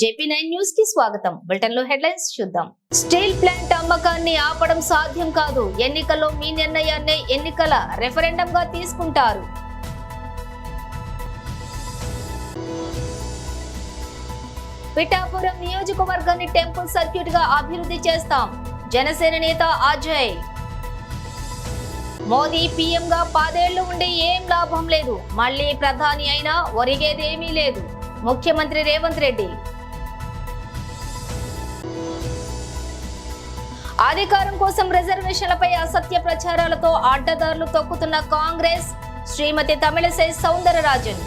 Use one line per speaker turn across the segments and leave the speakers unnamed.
JP nine న్యూస్కి స్వాగతం. బులెటిన్లో హెడ్లైన్స్ చూద్దాం. స్టీల్ ప్లాంట్ అమ్మకాన్ని ఆపడం సాధ్యం కాదు. ఎన్నికల్లో మీ నిర్ణయాన్ని ఎన్నికల రెఫరెండం గా తీసుకుంటారు. పిఠాపురం నియోజకవర్గాన్ని టెంపుల్ సర్క్యూట్గా అభివృద్ధి చేస్తాం. జనసేన నేత అజయ్ మోదీ పీఎం గా పదేళ్ళు ఉండి ఏం లాభం లేదు. మళ్ళీ ప్రధాని అయినా ఒరిగేదేమీ లేదు. ముఖ్యమంత్రి రేవంత్ రెడ్డి. అధికారం కోసం రిజర్వేషన్లపై అసత్య ప్రచారాలతో అడ్డదారులు తొక్కుతున్న కాంగ్రెస్. శ్రీమతి తమిళసై సౌందరరాజన్.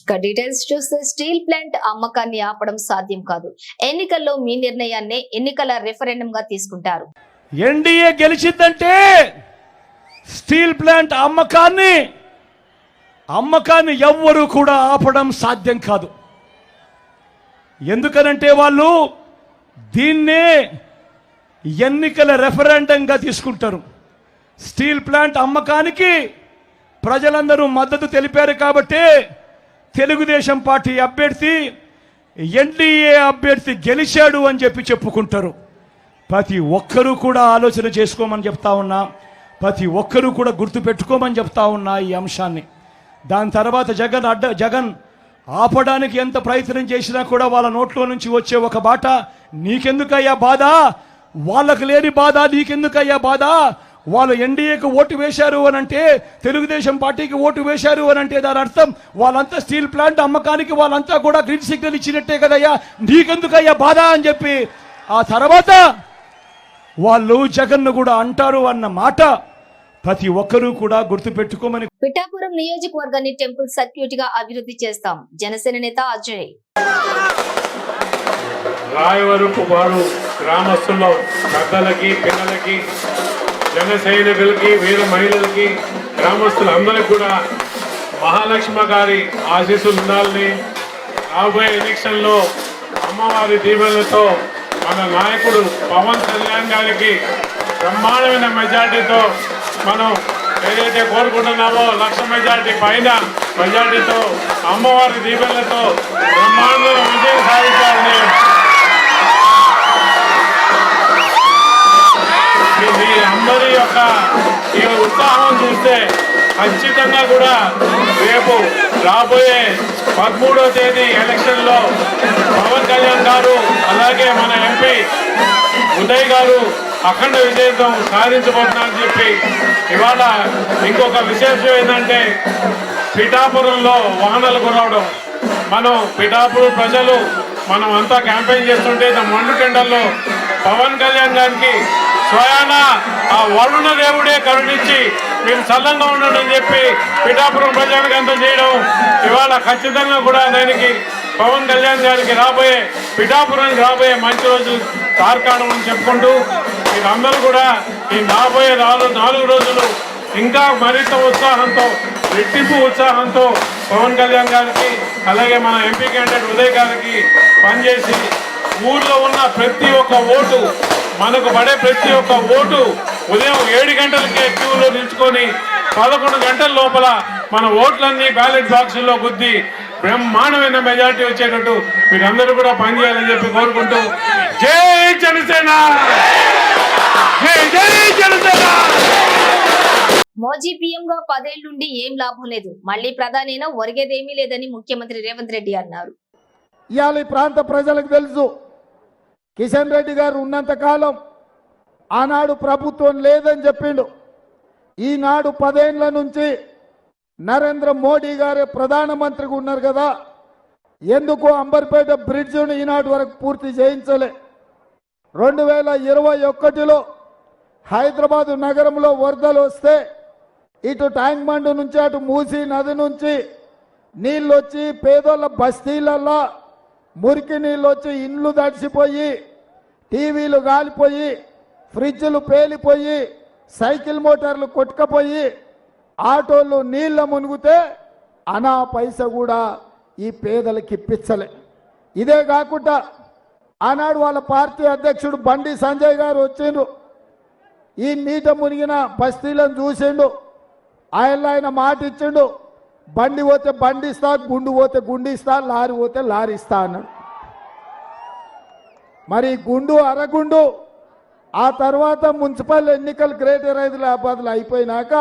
ఇక డీటెయిల్స్ చూస్తే స్టీల్ ప్లాంట్ అమ్మకాన్ని ఆపడం సాధ్యం కాదు. ఎన్నికల్లో మీ నిర్ణయాన్ని ఎన్నికల రెఫరెండం గా తీసుకుంటారు.
ఎన్డీఏ గెలిచిందంటే స్టీల్ ప్లాంట్ అమ్మకాన్ని అమ్మకాన్ని ఎవ్వరూ కూడా ఆపడం సాధ్యం కాదు. ఎందుకనంటే వాళ్ళు దీన్నే ఎన్నికల రెఫరెండంగా తీసుకుంటారు. స్టీల్ ప్లాంట్ అమ్మకానికి ప్రజలందరూ మద్దతు తెలిపారు కాబట్టి తెలుగుదేశం పార్టీ అభ్యర్థి ఎన్డీఏ అభ్యర్థి గెలిచాడు అని చెప్పి చెప్పుకుంటారు. ప్రతి ఒక్కరూ కూడా ఆలోచన చేసుకోమని చెప్తా ఉన్నా ప్రతి ఒక్కరూ కూడా గుర్తుపెట్టుకోమని చెప్తా ఉన్నా ఈ అంశాన్ని. దాని తర్వాత జగన్ అడ్డ జగన్ ఆపడానికి ఎంత ప్రయత్నం చేసినా కూడా వాళ్ళ నోట్లో నుంచి వచ్చే ఒక బాట నీకెందుకయ్యా బాధ? వాళ్ళకు లేని బాధ నీకెందుకయ్యా బాధ? వాళ్ళు ఎన్డీఏకి ఓటు వేశారు అని అంటే తెలుగుదేశం పార్టీకి ఓటు వేశారు అని అంటే దాని అర్థం వాళ్ళంతా స్టీల్ ప్లాంట్ అమ్మకానికి వాళ్ళంతా కూడా గ్రీన్ సిగ్నల్ ఇచ్చినట్టే కదయ్యా. నీకెందుకయ్యా బాధ అని చెప్పి ఆ తర్వాత వాళ్ళు జగన్ను కూడా అంటారు అన్న మాట ప్రతి ఒక్కరూ కూడా గుర్తుపెట్టుకోమని
పిఠాపురం నియోజకవర్గాన్ని టెంపుల్ సర్క్యూట్గా అభివృద్ధి చేస్తాం. జనసేన నేత అజయ్.
రాయవరపు వారు గ్రామస్తుల్లో పెద్దలకి పిల్లలకి జన సైనికులకి వీర మహిళలకి గ్రామస్తులందరికీ కూడా మహాలక్ష్మ గారి ఆశీస్సులు ఉండాలని రాబోయే ఎలక్షన్లో అమ్మవారి దీవెనలతో మన నాయకుడు పవన్ కళ్యాణ్ గారికి బ్రహ్మాండమైన మెజార్టీతో మనం ఏదైతే కోరుకుంటున్నామో లక్ష మెజార్టీ పైన మెజార్టీతో అమ్మవారి దీవెనలతో బ్రహ్మాండమైన విజయం సాధించాలని అందరి యొక్క ఈ ఉత్సాహం చూస్తే ఖచ్చితంగా కూడా రేపు రాబోయే పదమూడో తేదీ ఎలక్షన్లో పవన్ కళ్యాణ్ గారు అలాగే మన ఎంపీ ఉదయ్ గారు అఖండ విజయం సాధించబోతున్నారని చెప్పి ఇవాళ ఇంకొక విశేషం ఏంటంటే పిఠాపురంలో వాహనాలు కురవడం మనం పిఠాపురం ప్రజలు మనం అంతా క్యాంపెయిన్ చేస్తుంటే మండు టెండర్లో పవన్ కళ్యాణ్ గారికి స్వయానా ఆ వరుణ దేవుడే కరుణించి మీరు చల్లంగా ఉండండి అని చెప్పి పిఠాపురం ప్రజలకు అంత చేయడం ఇవాళ ఖచ్చితంగా కూడా దానికి పవన్ కళ్యాణ్ గారికి రాబోయే పిఠాపురానికి రాబోయే మంచి రోజు తార్కాణం అని చెప్పుకుంటూ మీరందరూ కూడా ఈ రాబోయే నాలుగు నాలుగు రోజులు ఇంకా మరింత ఉత్సాహంతో రెట్టింపు ఉత్సాహంతో పవన్ కళ్యాణ్ గారికి అలాగే మన ఎంపీ క్యాండిడేట్ ఉదయ్ గారికి పనిచేసి ఊర్లో ఉన్న ప్రతి ఒక్క ఓటు మనకు పడే ప్రతి ఒక్క ఓటు ఉదయం ఏడు గంటలకే క్యూలో నిల్చుకొని పదకొండు గంటల లోపల మన ఓట్లన్నీ బ్యాలెట్ బాక్సుల్లో గుద్ది బ్రహ్మాండమైన మెజారిటీ వచ్చేటట్టు మీరందరూ కూడా పనిచేయాలని చెప్పి కోరుకుంటూ జై జనసేన! జై జై జనసేన!
మోజీ పీఎం గా పదేళ్ళుండి ఏం లాభం లేదు. మళ్ళీ ప్రధాని అయినా ఒరిగేదేమీ లేదని ముఖ్యమంత్రి రేవంత్ రెడ్డి అన్నారు.
ఇవాళ ఈ ప్రాంత ప్రజలకు తెలుసు కిషన్ రెడ్డి గారు ఉన్నంత కాలం ఆనాడు ప్రభుత్వం లేదని చెప్పిండు. ఈనాడు పదేళ్ళ నుంచి నరేంద్ర మోడీ గారే ప్రధానమంత్రిగా ఉన్నారు కదా. ఎందుకు అంబర్పేట బ్రిడ్జ్ను ఈనాటి వరకు పూర్తి చేయించలే. రెండు వేల ఇరవై ఒకటిలో హైదరాబాదు నగరంలో వరదలు వస్తే ఇటు ట్యాంక్ బండ్ నుంచి అటు మూసీ నది నుంచి నీళ్ళు వచ్చి పేదోళ్ళ బస్తీలల్లో మురికి నీళ్ళు వచ్చి ఇండ్లు తడిసిపోయి టీవీలు గాలిపోయి ఫ్రిడ్జ్లు పేలిపోయి సైకిల్ మోటార్లు కొట్టుకపోయి ఆటోలు నీళ్ళ మునిగితే అనా పైస కూడా ఈ పేదలకి ఇప్పించలే. ఇదే కాకుండా ఆనాడు వాళ్ళ పార్టీ అధ్యక్షుడు బండి సంజయ్ గారు వచ్చిండు. ఈ నీట మునిగిన బస్తీలను చూసిండు. ఆయన ఆయన మాట ఇచ్చిండు. బండి పోతే బండి ఇస్తా గుండు పోతే గుండు ఇస్తా లారీ పోతే లారీ ఇస్తా అన్నాడు. మరి గుండు అరగుండు ఆ తర్వాత మున్సిపల్ ఎన్నికలు గ్రేటర్ హైదరాబాద్లో అయిపోయినాక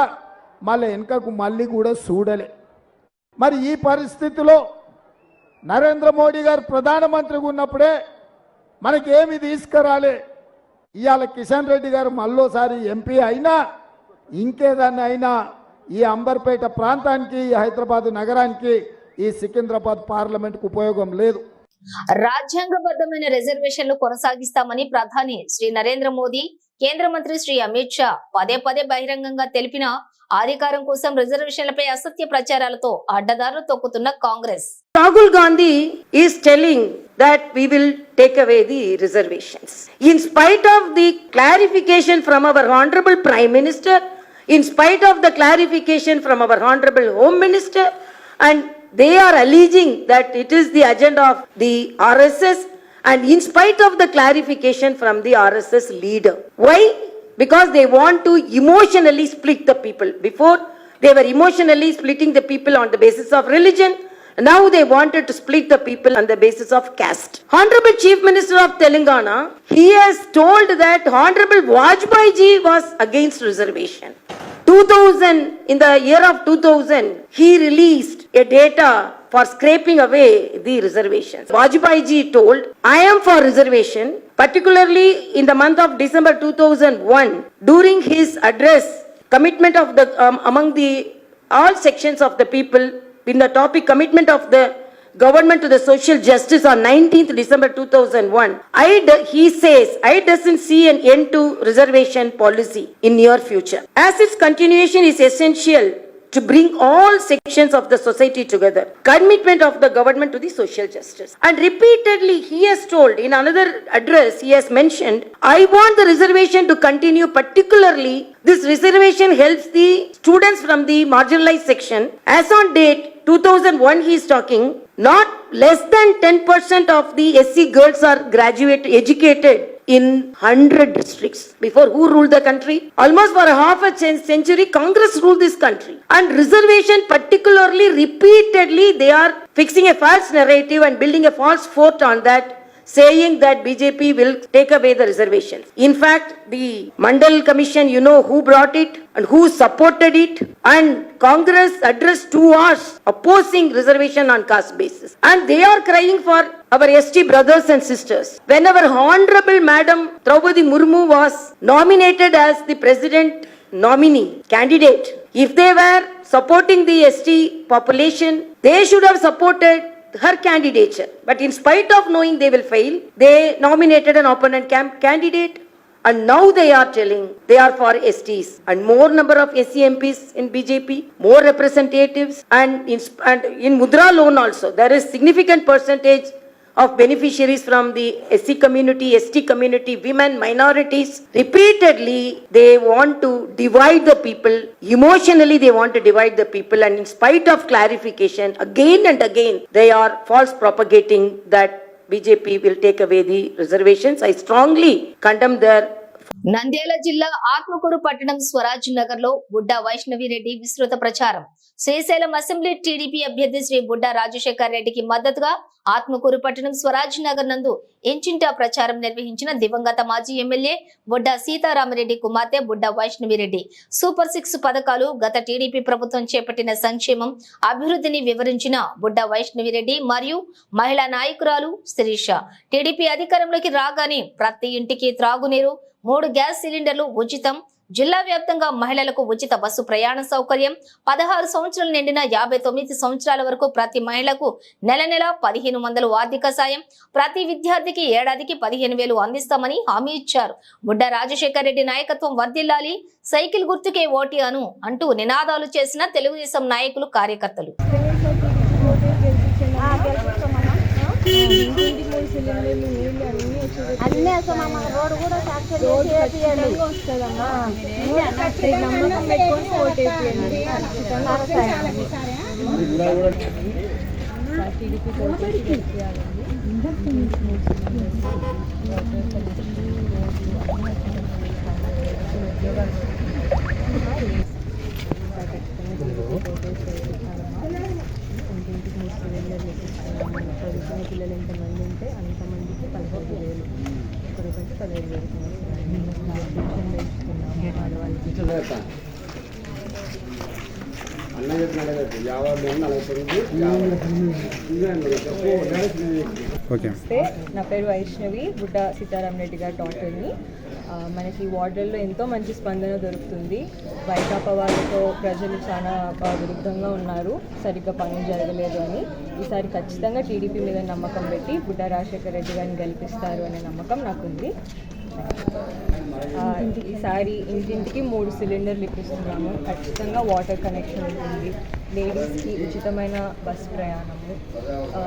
మళ్ళీ వెనుకకు మళ్ళీ కూడా చూడలే. మరి ఈ పరిస్థితిలో నరేంద్ర మోడీ గారు ప్రధానమంత్రిగా ఉన్నప్పుడే మనకి ఏమి తీసుకురాలే? ఇవాళ కిషన్ రెడ్డి గారు మళ్ళోసారి ఎంపీ అయినా ఇంకేదాన్ని అయినా ఈ అంబర్పేట ప్రాంతానికి ఈ హైదరాబాద్ నగరానికి ఈ సికింద్రాబాద్ పార్లమెంట్కు ఉపయోగం లేదు.
రాజ్యాంగబద్ధమైన రిజర్వేషన్లు కొనసాగిస్తామని ప్రధాని శ్రీ నరేంద్ర మోదీ కేంద్ర మంత్రి శ్రీ అమిత్ షా పదే పదే బహిరంగంగా తెలిపిన అధికారం కోసం రిజర్వేషన్లపై అసత్య ప్రచారాలతో అడ్డదారులు తొక్కుతున్న Congress
Rahul Gandhi is telling that we will take away the reservations. In spite of the clarification from our Honorable Prime Minister, in spite of the clarification from our Honorable Home Minister, and they are alleging that it is the agenda of the RSS, and in spite of the clarification from the RSS leader. Why? Because they want to emotionally split the people. Before, they were emotionally splitting the people on the basis of religion. Now they wanted to split the people on the basis of caste. Honorable Chief Minister of Telangana, he has told that Honorable Vajpayee was against reservation. 2000, in the year of 2000, he released a data for scraping away the reservations. Vajpayee told, I am for reservation, particularly in the month of December 2001, during his address, commitment of the, um, among the, all sections of the people, in the topic commitment of the government to the social justice on 19th December 2001, I, he says, I doesn't see an end to reservation policy in near future. As its continuation is essential to bring all sections of the society together. Commitment of the government to the social justice. And repeatedly, he has told in another address, he has mentioned, I want the reservation to continue, particularly this reservation helps the students from the marginalized section. As on date, 2001, he is talking, not less than 10% of the SC girls are graduate, educated in 100 districts. Before, who ruled the country? Almost for a half a century, Congress ruled this country. And reservation, particularly, repeatedly, they are fixing a false narrative and building a false fort on that, saying that BJP will take away the reservations. In fact, the Mandal Commission, you know who brought it and who supported it, and Congress addressed two hours opposing reservation on caste basis. And they are crying for our ST brothers and sisters. Whenever Honorable Madam Draupadi Murmu was nominated as the president nominee candidate, if they were supporting the ST population, they should have supported her candidature. But in spite of knowing they will fail, they nominated an opponent candidate. And now they are telling they are for STs and more number of SCMPs in BJP, more representatives. And in, and in Mudra loan also, there is significant percentage of beneficiaries from the SC community, ST community, women, minorities. Repeatedly, they want to divide the people. Emotionally, they want to divide the people. And in spite of clarification, again and again, they are false propagating that BJP will take away the reservations. I strongly condemn their
Nandyal జిల్లా ఆత్మకూరు పట్టణం స్వరాజ్ నగర్లో బుడ్డా వైష్ణవిరెడ్డి విస్తృత ప్రచారం. Srisailam assembly TDP అభ్యర్థి శ్రీ బుడ్డా రాజశేఖర్ రెడ్డికి మద్దతుగా ఆత్మకూరు పట్టణం స్వరాజ్ నగర్ నందు ఇంచింటా ప్రచారం నిర్వహించిన దివంగత మాజీ ఎమ్మెల్యే బుడ్డా సీతారామరెడ్డి కుమార్తె బుడ్డా వైష్ణవిరెడ్డి సూపర్ సిక్స్ పథకాలు గత టీడీపీ ప్రభుత్వం చేపట్టిన సంక్షేమం అభివృద్ధిని వివరించిన బుడ్డా వైష్ణవిరెడ్డి మరియు మహిళా నాయకురాలు శిరీష. టీడీపీ అధికారంలోకి రాగానే ప్రతి ఇంటికి త్రాగునీరు మూడు గ్యాస్ సిలిండర్లు ఉచితం. జిల్లా వ్యాప్తంగా మహిళలకు ఉచిత బస్సు ప్రయాణ సౌకర్యం. పదహారు సంవత్సరాలు నిండిన యాభై తొమ్మిది సంవత్సరాల వరకు ప్రతి మహిళకు నెల నెల పదిహేను వందలు ఆర్థిక సాయం. ప్రతి విద్యార్థికి ఏడాదికి పదిహేను వేలు అందిస్తామని హామీ ఇచ్చారు. బుడ్డ రాజశేఖర్ రెడ్డి నాయకత్వం వర్ధిల్లాలి. సైకిల్ గుర్తుకే ఓటి అను అంటూ నినాదాలు చేసిన తెలుగుదేశం నాయకులు కార్యకర్తలు.
అన్నీ వేస్తామమ్మ రోడ్డు కూడా సాక్షి చేసి వేపియండి వస్తుందమ్మా. నమ్మకం పెట్టుకొని ఓటు వేపియండి
ఇంటింటికి మూడు సిలిండర్లు ఇప్పిస్తున్నాము చదువుకునే పిల్లలు ఎంతమంది ఉంటే అంతమందికి పదహైదు వేలు ఒకరికంటే పదహైదు వేలు పెన్షన్ పెంచుతున్నాము ఆడవాళ్ళకి
ఓకే
నమస్తే నా పేరు వైష్ణవి బుడ్డ సీతారాం రెడ్డి గారు డాక్టర్ని మనకి వార్డుల్లో ఎంతో మంచి స్పందన దొరుకుతుంది. వైకాపా వాళ్ళతో ప్రజలు చాలా విరుద్ధంగా ఉన్నారు. సరిగ్గా పనులు జరగలేదు అని. ఈసారి ఖచ్చితంగా టీడీపీ మీద నమ్మకం పెట్టి బుడ్డ రాజశేఖర రెడ్డి గారిని గెలిపిస్తారు అనే నమ్మకం నాకుంది. ఈసారి ఇంటింటికి మూడు సిలిండర్లు ఇప్పిస్తున్నాము. ఖచ్చితంగా వాటర్ కనెక్షన్ ఉంటుంది. లేడీస్కి ఉచితమైన బస్ ప్రయాణము.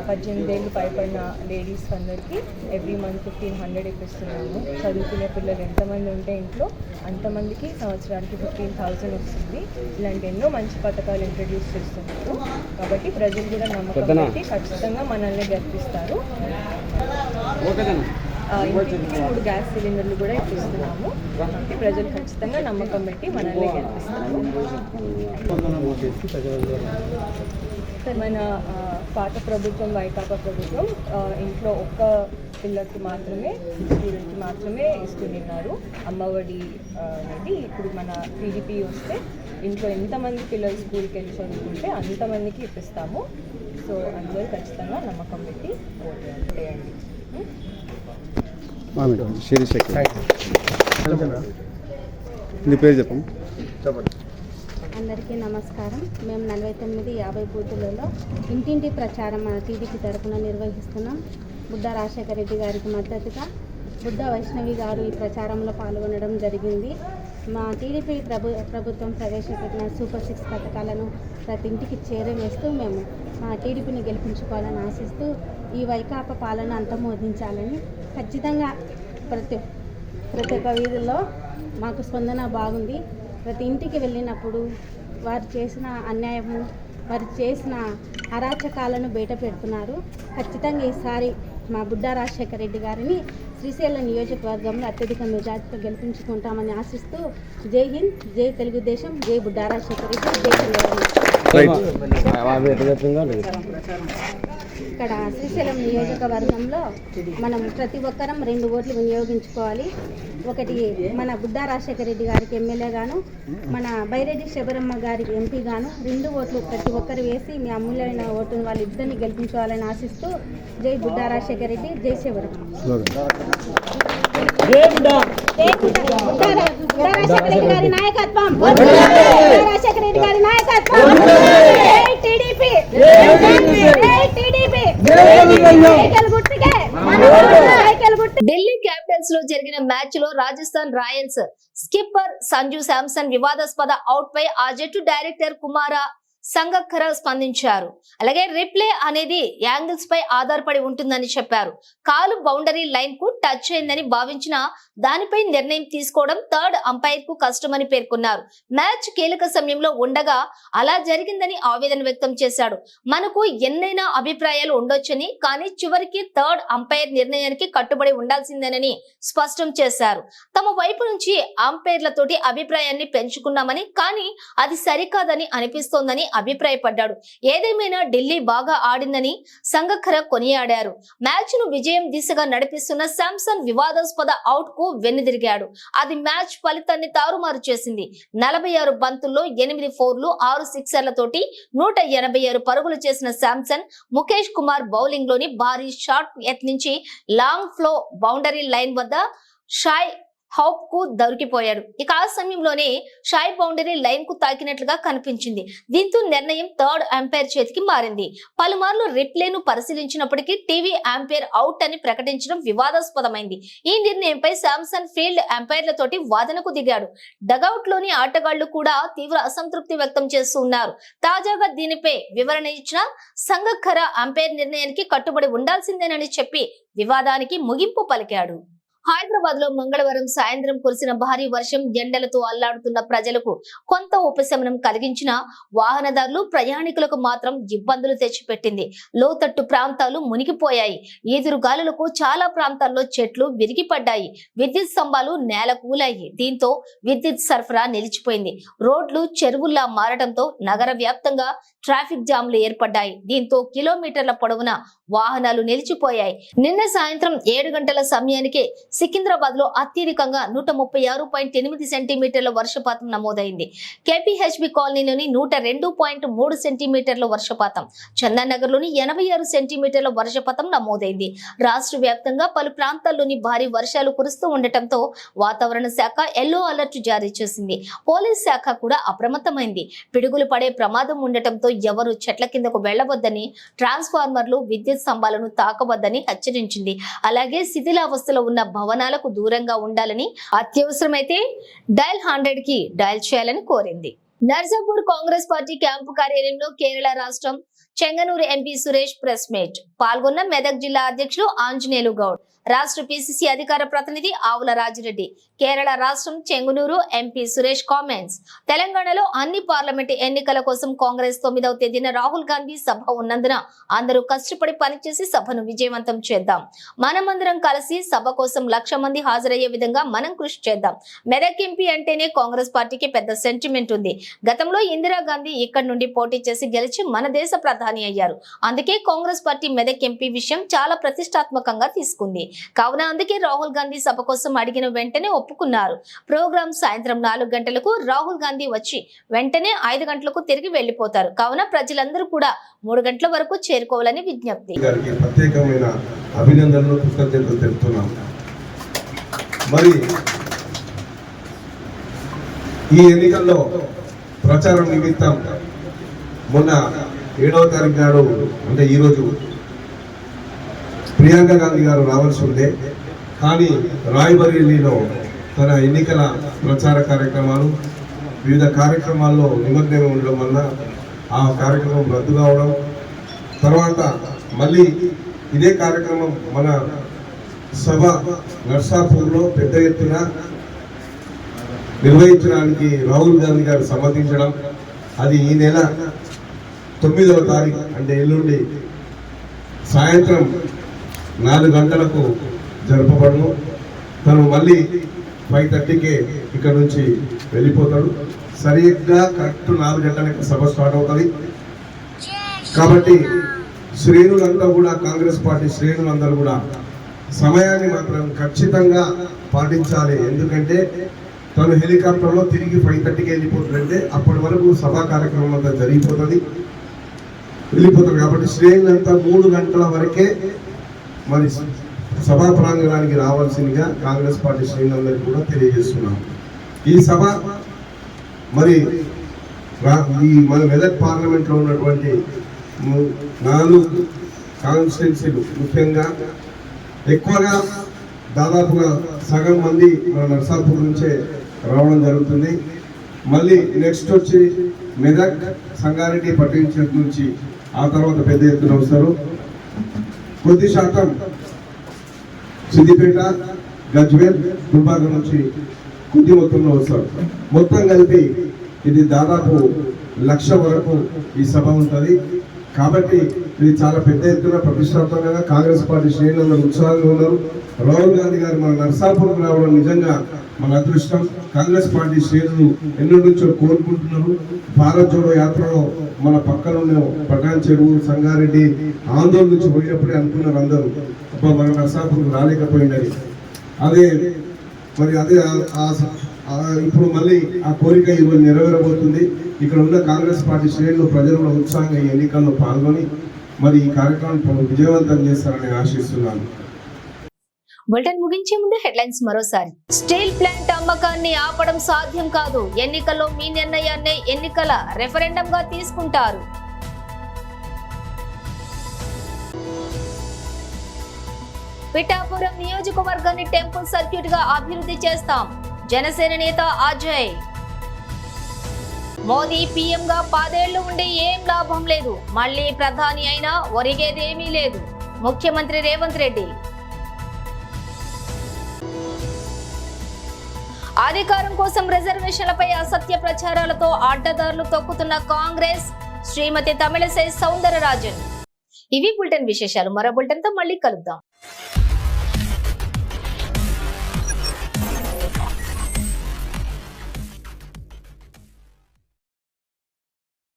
పద్దెనిమిది ఏళ్ళు పైపడిన లేడీస్ అందరికీ ఎవ్రీ మంత్ ఫిఫ్టీన్ హండ్రెడ్ ఇప్పిస్తున్నాము. చదువుకునే పిల్లలు ఎంతమంది ఉంటే ఇంట్లో అంతమందికి సంవత్సరానికి ఫిఫ్టీన్ థౌజండ్ వస్తుంది. ఇలాంటి ఎన్నో మంచి పథకాలు ఇంట్రడ్యూస్ చేస్తున్నారు. కాబట్టి ప్రజలు కూడా నమ్మకం పెట్టి ఖచ్చితంగా మనల్ని గెలిపిస్తారు. ఆ, ఇంటికి మూడు గ్యాస్ సిలిండర్లు కూడా ఇప్పిస్తున్నాము. ప్రజలు ఖచ్చితంగా నమ్మకం పెట్టి మనల్ని గెలిపిస్తారు. మన పాత ప్రభుత్వం వైకాపా ప్రభుత్వం ఇంట్లో ఒక్క పిల్లకి మాత్రమే స్టూడెంట్కి మాత్రమే ఇస్తున్నారు. అమ్మఒడి అనేది ఇప్పుడు మన టీడీపీ వస్తే ఇంట్లో ఎంతమంది పిల్లలు స్కూల్కి వెళ్ళి చదువుకుంటే అంతమందికి ఇప్పిస్తాము. సో అందరూ ఖచ్చితంగా నమ్మకం పెట్టి ఓటు
చేయండి శిరీష్ నీ పేరు చెప్పండి.
అందరికీ నమస్కారం. మేము నలభై తొమ్మిది యాభై బూతులలో ఇంటింటి ప్రచారం మన టీడీపీ తరఫున నిర్వహిస్తున్నాం. బుద్ధ రాజశేఖర రెడ్డి గారికి మద్దతుగా బుద్ధ వైష్ణవి గారు ఈ ప్రచారంలో పాల్గొనడం జరిగింది. మా టీడీపీ ప్రభు ప్రభుత్వం ప్రవేశపెట్టిన సూపర్ సిక్స్ పథకాలను ప్రతి ఇంటికి చేరవేస్తూ మేము మా టీడీపీని గెలిపించుకోవాలని ఆశిస్తూ ఈ వైకాప పాలన అంతమోదించాలని ఖచ్చితంగా ప్రతి ప్రతి ఒక్క వీధుల్లో మాకు స్పందన బాగుంది. ప్రతి ఇంటికి వెళ్ళినప్పుడు వారు చేసిన అన్యాయము వారు చేసిన అరాచకాలను బయట పెడుతున్నారు. ఖచ్చితంగా ఈసారి మా బుడ్డ రాజశేఖర రెడ్డి గారిని శ్రీశైలం నియోజకవర్గంలో అత్యధిక మెజార్టీతో గెలిపించుకుంటామని ఆశిస్తూ జై హింద్ జై తెలుగుదేశం జై బుడ్డా రాజశేఖర రెడ్డి జై చంద్రబాబు ఇక్కడ శ్రీశైలం నియోజకవర్గంలో మనం ప్రతి ఒక్కరం రెండు ఓట్లు వినియోగించుకోవాలి. ఒకటి మన బుద్ధా రాజశేఖర రెడ్డి గారికి ఎమ్మెల్యే గాను మన బైరెడ్డి శబరమ్మ గారికి ఎంపీ గాను రెండు ఓట్లు ప్రతి ఒక్కరు వేసి మీ అమూల్యమైన ఓటును వాళ్ళిద్దరిని గెలిపించుకోవాలని ఆశిస్తూ జై బుద్ధా రాజశేఖర రెడ్డి జై శబరమ్మ. నాయకత్వం. టీడీపీ.
ఢిల్లీ క్యాపిటల్స్లో జరిగిన మ్యాచ్లో రాజస్థాన్ రాయల్స్. స్కిప్పర్ సంజు శాంసన్ వివాదాస్పద అవుట్ పై ఆ జట్టు డైరెక్టర్ కుమార సంగక్కర స్పందించారు. అలాగే రిప్లే అనేది యాంగిల్స్ పై ఆధారపడి ఉంటుందని చెప్పారు. కాలు బౌండరీ లైన్కు టచ్ అయిందని భావించిన దానిపై నిర్ణయం తీసుకోవడం థర్డ్ అంపైర్కు కష్టమని పేర్కొన్నారు. మ్యాచ్ కీలక సమయంలో ఉండగా అలా జరిగిందని ఆవేదన వ్యక్తం చేశాడు. మనకు ఎన్నైనా అభిప్రాయాలు ఉండొచ్చని కానీ చివరికి థర్డ్ అంపైర్ నిర్ణయానికి కట్టుబడి ఉండాల్సిందేనని స్పష్టం చేశారు. తమ వైపు నుంచి అంపైర్లతోటి అభిప్రాయాన్ని పెంచుకున్నామని కానీ అది సరికాదని అనిపిస్తోందని అభిప్రాయపడ్డాడు. ఏదేమైనా ఢిల్లీ బాగా ఆడిందని సంగఖర కొనియాడారు. మ్యాచ్ను విజయం దిశగా నడిపిస్తున్న శాంసన్ వివాదాస్పద అవుట్కు వెన్నుదిరిగాడు. అది మ్యాచ్ ఫలితాన్ని తారుమారు చేసింది. నలభై ఆరు బంతుల్లో ఎనిమిది ఫోర్లు ఆరు సిక్సర్లతోటి నూట ఎనభై ఆరు పరుగులు చేసిన శాంసన్ ముఖేష్ కుమార్ బౌలింగ్లోని భారీ షాట్ యత్నించి లాంగ్ ఫ్లో బౌండరీ లైన్ వద్ద షాయ్ హౌప్కు దొరికిపోయాడు ఇక ఆ సమయంలోనే షాయ్ బౌండరీ లైన్కు తాకినట్లుగా కనిపించింది. దీంతో నిర్ణయం థర్డ్ అంపైర్ చేతికి మారింది. పలుమార్లు రిప్లేను పరిశీలించినప్పటికీ టీవీ అంపైర్ అవుట్ అని ప్రకటించడం వివాదాస్పదమైంది. ఈ నిర్ణయంపై శాంసన్ ఫీల్డ్ అంపైర్లతోటి వాదనకు దిగాడు. డగౌట్లోని ఆటగాళ్ళు కూడా తీవ్ర అసంతృప్తి వ్యక్తం చేస్తూ ఉన్నారు. తాజాగా దీనిపై వివరణ ఇచ్చిన సంగఖర అంపైర్ నిర్ణయానికి కట్టుబడి ఉండాల్సిందేనని చెప్పి వివాదానికి ముగింపు పలికాడు. హైదరాబాద్లో మంగళవారం సాయంత్రం కురిసిన భారీ వర్షం ఎండలతో అల్లాడుతున్న ప్రజలకు కొంత ఉపశమనం కలిగించిన వాహనదారులు ప్రయాణికులకు మాత్రం ఇబ్బందులు తెచ్చిపెట్టింది. లోతట్టు ప్రాంతాలు మునిగిపోయాయి. ఈదురుగాలులకు చాలా ప్రాంతాల్లో చెట్లు విరిగిపడ్డాయి. విద్యుత్ స్తంభాలు నేల కూలాయి దీంతో విద్యుత్ సరఫరా నిలిచిపోయింది. రోడ్లు చెరువుల్లా మారడంతో నగర వ్యాప్తంగా ట్రాఫిక్ జామ్లు ఏర్పడ్డాయి. దీంతో కిలోమీటర్ల పొడవున వాహనాలు నిలిచిపోయాయి. నిన్న సాయంత్రం ఏడు గంటల సమయానికే సికింద్రాబాద్లో అత్యధికంగా నూట ముప్పై ఆరు పాయింట్ ఎనిమిది సెంటీమీటర్ల వర్షపాతం నమోదైంది. కేపీహెచ్బి కాలనీలోని నూట రెండు పాయింట్ మూడు సెంటీమీటర్ల వర్షపాతం. చందానగర్లోని ఎనభై ఆరు సెంటీమీటర్ల వర్షపాతం నమోదైంది. రాష్ట్ర వ్యాప్తంగా పలు ప్రాంతాల్లోని భారీ వర్షాలు కురుస్తూ ఉండటంతో వాతావరణ శాఖ ఎల్లో అలర్ట్ జారీ చేసింది. పోలీస్ శాఖ కూడా అప్రమత్తమైంది. పిడుగులు పడే ప్రమాదం ఉండటంతో ఎవరు చెట్ల కిందకు వెళ్ళవద్దని ట్రాన్స్ఫార్మర్లు విద్యుత్ స్తంభాలను తాకవద్దని హెచ్చరించింది. అలాగే శిథిలావస్థలో ఉన్న భవనాలకు దూరంగా ఉండాలని అత్యవసరమైతే డయల్ హండ్రెడ్కి డయల్ చేయాలని కోరింది. నర్సాపూర్ కాంగ్రెస్ పార్టీ క్యాంపు కార్యాలయంలో కేరళ రాష్ట్రం Chengannur MP Suresh press meet. పాల్గొన్న మెదక్ జిల్లా అధ్యక్షులు ఆంజనేయులు గౌడ్. రాష్ట్ర పిసిసి అధికార ప్రతినిధి ఆవుల రాజిరెడ్డి. కేరళ రాష్ట్రం చెంగునూరు ఎంపీ సురేష్ కామెంట్స్. తెలంగాణలో అన్ని పార్లమెంటు ఎన్నికల కోసం కాంగ్రెస్ తొమ్మిదవ తేదీన రాహుల్ గాంధీ సభ ఉన్నందున అందరూ కష్టపడి పనిచేసి సభను విజయవంతం చేద్దాం. మనమందరం కలిసి సభ కోసం లక్ష మంది హాజరయ్యే విధంగా మనం కృషి చేద్దాం. మెదక్ ఎంపీ అంటేనే కాంగ్రెస్ పార్టీకి పెద్ద సెంటిమెంట్ ఉంది. గతంలో ఇందిరాగాంధీ ఇక్కడ నుండి పోటీ చేసి గెలిచి మన దేశ ప్రధాని అయ్యారు. అందుకే కాంగ్రెస్ పార్టీ మెదక్ ఎంపీ విషయం చాలా ప్రతిష్టాత్మకంగా తీసుకుంది. కావున అందుకే రాహుల్ గాంధీ సభ కోసం అడిగిన వెంటనే ఒప్పుకున్నారు. ప్రోగ్రాం సాయంత్రం నాలుగు గంటలకు రాహుల్ గాంధీ వచ్చి వెంటనే ఐదు గంటలకు తిరిగి వెళ్ళిపోతారు కావున ప్రజలందరూ కూడా మూడు గంటల వరకు చేరుకోవాలని విజ్ఞప్తి.
ప్రత్యేకమైన అభినందనలు కృతజ్ఞతలు తెలుపుతున్నాం. మరి ఈ ఎన్నికల్లో ప్రచారం నిమిత్తం మొన్న ఏడవ తారీఖు నాడు అంటే ఈరోజు ప్రియాంక గాంధీ గారు రావాల్సి ఉండే. కానీ రాయ్బరేలీలో తన ఎన్నికల ప్రచార కార్యక్రమాలు వివిధ కార్యక్రమాల్లో నిమగ్నం ఉండడం వల్ల ఆ కార్యక్రమం రద్దు కావడం తర్వాత మళ్ళీ ఇదే కార్యక్రమం మన సభ నర్సాపూర్లో పెద్ద ఎత్తున నిర్వహించడానికి రాహుల్ గాంధీ గారు సమ్మతించడం అది ఈ నెల తొమ్మిదవ తారీఖు అంటే ఎల్లుండి సాయంత్రం నాలుగు గంటలకు జరపబడను. తను మళ్ళీ ఫైవ్ థర్టీకే ఇక్కడ నుంచి వెళ్ళిపోతాడు. సరిగ్గా కరెక్ట్ నాలుగు గంటలకు సభ స్టార్ట్ అవుతుంది. కాబట్టి శ్రేణులంతా కూడా కాంగ్రెస్ పార్టీ శ్రేణులందరూ కూడా సమయాన్ని మాత్రం ఖచ్చితంగా పాటించాలి. ఎందుకంటే తను హెలికాప్టర్లో తిరిగి ఫైవ్ థర్టీకి వెళ్ళిపోతుందంటే అప్పటి వరకు సభా కార్యక్రమం అంతా జరిగిపోతుంది. వెళ్ళిపోతారు కాబట్టి శ్రేణులంతా మూడు గంటల వరకే మరి సభా ప్రాంగణానికి రావాల్సిందిగా కాంగ్రెస్ పార్టీ శ్రేణులందరికీ కూడా తెలియజేస్తున్నాం. ఈ సభ మరి రా- ఈ మన మెదక్ పార్లమెంట్లో ఉన్నటువంటి నాలుగు కాన్స్టిట్యున్సీలు ముఖ్యంగా ఎక్కువగా దాదాపుగా సగం మంది మన నర్సాపూర్ నుంచే రావడం జరుగుతుంది. మళ్ళీ నెక్స్ట్ వచ్చి మెదక్ సంగారెడ్డి పట్టించేటి నుంచి ఆ తర్వాత పెద్ద ఎత్తున వస్తారు. కొద్ది శాతం సిద్దిపేట గజ్వేల్ దుబ్బాక నుంచి కొద్ది మొత్తంలో వస్తారు. మొత్తం కలిపి ఇది దాదాపు లక్ష వరకు ఈ సభ ఉంటుంది. కాబట్టి ఇది చాలా పెద్ద ఎత్తున ప్రతిష్టాత్మకంగా కాంగ్రెస్ పార్టీ శ్రేణులు ఉత్సాహంగా ఉన్నారు. రాహుల్ గాంధీ గారు మన నర్సాపూర్కు రావడం నిజంగా మన అదృష్టం కాంగ్రెస్ పార్టీ శ్రేణులు ఎన్నో నుంచో కోరుకుంటున్నారు భారత్ జోడో యాత్రలో మన పక్కన ఉన్న పటాన్ చెరువు సంగారెడ్డి ఆందోళన నుంచి పోయినప్పుడే అనుకున్నారు అందరూ. అబ్బా మన నర్సాపూర్కు రాలేకపోయిందని అదే మరి అదే ఇప్పుడు మళ్ళీ ఆ కోరిక ఈరోజు నెరవేరబోతుంది. ఇక్కడ ఉన్న కాంగ్రెస్ పార్టీ శ్రేణులు ప్రజలు ఉత్సాహంగా ఈ ఎన్నికల్లో పాల్గొని మరి ఈ కార్యక్రమం విజయవంతం చేస్తారని ఆశిస్తున్నాను.
బులెటిన్ ముగించే ముందు హెడ్లైన్స్ మరోసారి. స్టీల్ ప్లాంట్ అమ్మకాన్ని ఆపడం సాధ్యం కాదు. ఎన్నికల్లో మీ నిర్ణయాన్ని ఎన్నికల రెఫరెండం గా తీసుకుంటారు. పిఠాపురం నియోజకవర్గాన్ని టెంపుల్ సర్క్యూట్గా అభివృద్ధి చేస్తాం. జనసేన నేత అజయ్. మోదీ పీఎం గా పదేళ్ళు ఉండి ఏం లాభం లేదు. మళ్ళీ ప్రధాని అయినా ఒరిగేదేమీ లేదు. ముఖ్యమంత్రి రేవంత్ రెడ్డి. అధికారం కోసం రిజర్వేషన్లపై అసత్య ప్రచారాలతో అడ్డదారులు తొక్కుతున్న కాంగ్రెస్. శ్రీమతి తమిళసై సౌందరరాజన్. ఇవి బులెటిన్ విశేషాలు. మరో బులెటిన్తో మళ్ళీ కలుద్దాం.